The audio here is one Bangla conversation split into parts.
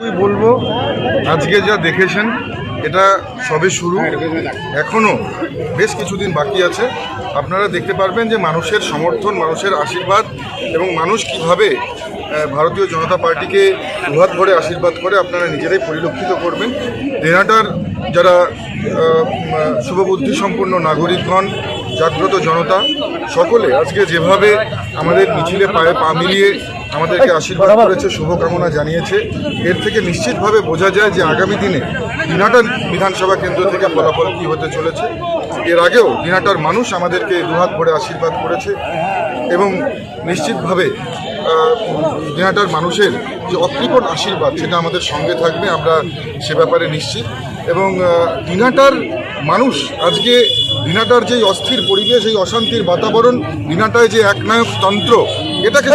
আমি বলব? আজকে যা দেখেছেন, এটা সবে শুরু। এখনও বেশ কিছুদিন বাকি আছে। আপনারা দেখতে পারবেন যে মানুষের সমর্থন, মানুষের আশীর্বাদ এবং মানুষ কীভাবে ভারতীয় জনতা পার্টিকে দুহাত ভরে আশীর্বাদ করে আপনারা নিজেরাই পরিলক্ষিত করবেন। দেনাটার যারা শুভবুদ্ধি সম্পন্ন নাগরিকগণ, জাগ্রত জনতা, সকলে আজকে যেভাবে আমাদের মিছিলে পায়ে পা মিলিয়ে আমাদেরকে আশীর্বাদ করেছে শুভকামনা জানিয়েছে। এর থেকে নিশ্চিতভাবে বোঝা যায় যে আগামী দিনে দিনাটার বিধানসভা কেন্দ্র থেকে ফলাফল কী হতে চলেছে। এর আগেও দিনাটার মানুষ আমাদেরকে দুহাত ভরে আশীর্বাদ করেছে এবং নিশ্চিতভাবে দিনাটার মানুষের যে অকৃপণ আশীর্বাদ সেটা আমাদের সঙ্গে থাকবে আমরা সে ব্যাপারে নিশ্চিত। এবং দিনাটার মানুষ আজকে দিনাটার যে অস্থির পরিবেশ এই অশান্তির বাতাবরণ দিনাটায় যে একনায়ক তন্ত্র এটাকে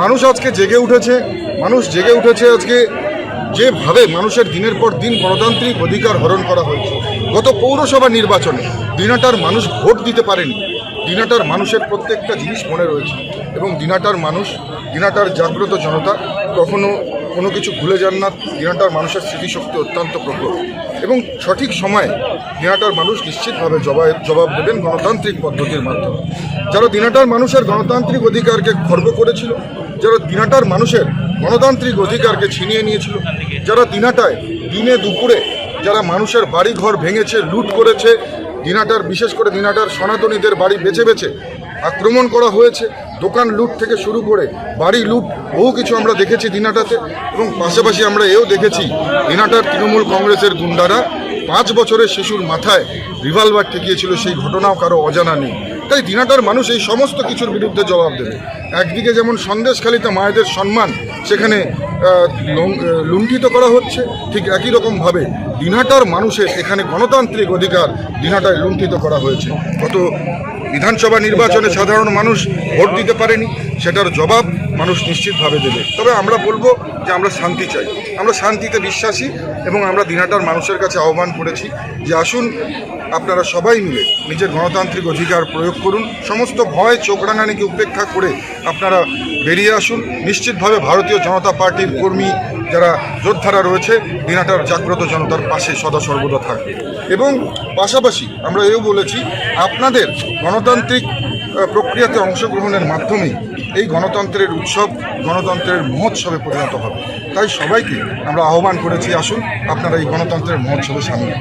মানুষ আজকে জেগে উঠেছে মানুষ জেগে উঠেছে আজকে যেভাবে মানুষের দিনের পর দিন গণতান্ত্রিক অধিকার হরণ করা হয়েছে। গত পৌরসভা নির্বাচনে দিনাটার মানুষ ভোট দিতে পারেনি। দিনাটার মানুষের প্রত্যেকটা জিনিস মনে রয়েছে। এবং দিনাটার মানুষ দিনাটার জাগ্রত জনতা কখনো কোনো কিছু ভুলে যান না। দিনাটার মানুষের স্মৃতিশক্তি অত্যন্ত প্রখর। এবং সঠিক সময়ে দিনাটার মানুষ নিশ্চিতভাবে জবাব জবাব দেবেন গণতান্ত্রিক পদ্ধতির মাধ্যমে। যারা দিনাটার মানুষের গণতান্ত্রিক অধিকারকে খর্ব করেছিল, যারা দিনাটার মানুষের গণতান্ত্রিক অধিকারকে ছিনিয়ে নিয়েছিল, যারা দিনাটায় দিনে দুপুরে যারা মানুষের বাড়ি ঘর ভেঙেছে, লুট করেছে, দিনাটার বিশেষ করে দিনাটার সনাতনীদের বাড়ি বেছে বেছে আক্রমণ করা হয়েছে দোকান লুট থেকে শুরু করে বাড়ি লুট, বহু কিছু আমরা দেখেছি দিনাটাতে এবং পাশাপাশি আমরা এও দেখেছি দিনাটার তৃণমূল কংগ্রেসের গুন্ডারা পাঁচ বছরের শিশুর মাথায় রিভলভার ঠেকিয়েছিল, সেই ঘটনাও কারও অজানা নেই। তাই দিনাটার মানুষ এই সমস্ত কিছুর বিরুদ্ধে জবাব দেবে। একদিকে যেমন সন্দেশখালিতে মায়েদের সম্মান সেখানে লুণ্ঠিত করা হচ্ছে, ঠিক একই রকমভাবে দিনাটার মানুষের এখানে গণতান্ত্রিক অধিকার দিনাটায় লুণ্ঠিত করা হয়েছে। গত বিধানসভা নির্বাচনে সাধারণ মানুষ ভোট দিতে পারেনি, সেটার জবাব মানুষ নিশ্চিতভাবে দেবে। তবে আমরা বলব যে আমরা শান্তি চাই। আমরা শান্তিতে বিশ্বাসী এবং আমরা দিনাটার মানুষের কাছে আহ্বান করেছি যে আসুন আপনারা সবাই মিলে নিজের গণতান্ত্রিক অধিকার প্রয়োগ করুন, সমস্ত ভয় চোখরাঙানিকে উপেক্ষা করে আপনারা বেরিয়ে আসুন। নিশ্চিতভাবে ভারতীয় জনতা পার্টির কর্মী যারা যোদ্ধারা রয়েছে দিনাটার জাগ্রত জনতার পাশে সদা সর্বদা থাকবে। এবং পাশাপাশি আমরা এও বলেছি, আপনাদের গণতান্ত্রিক প্রক্রিয়াতে অংশগ্রহণের মাধ্যমেই এই গণতন্ত্রের উৎসব, গণতন্ত্রের মহোৎসবে পরিণত হবে। তাই সবাইকে আমরা আহ্বান করেছি, আসুন আপনারা এই গণতন্ত্রের মহোৎসবে সামিল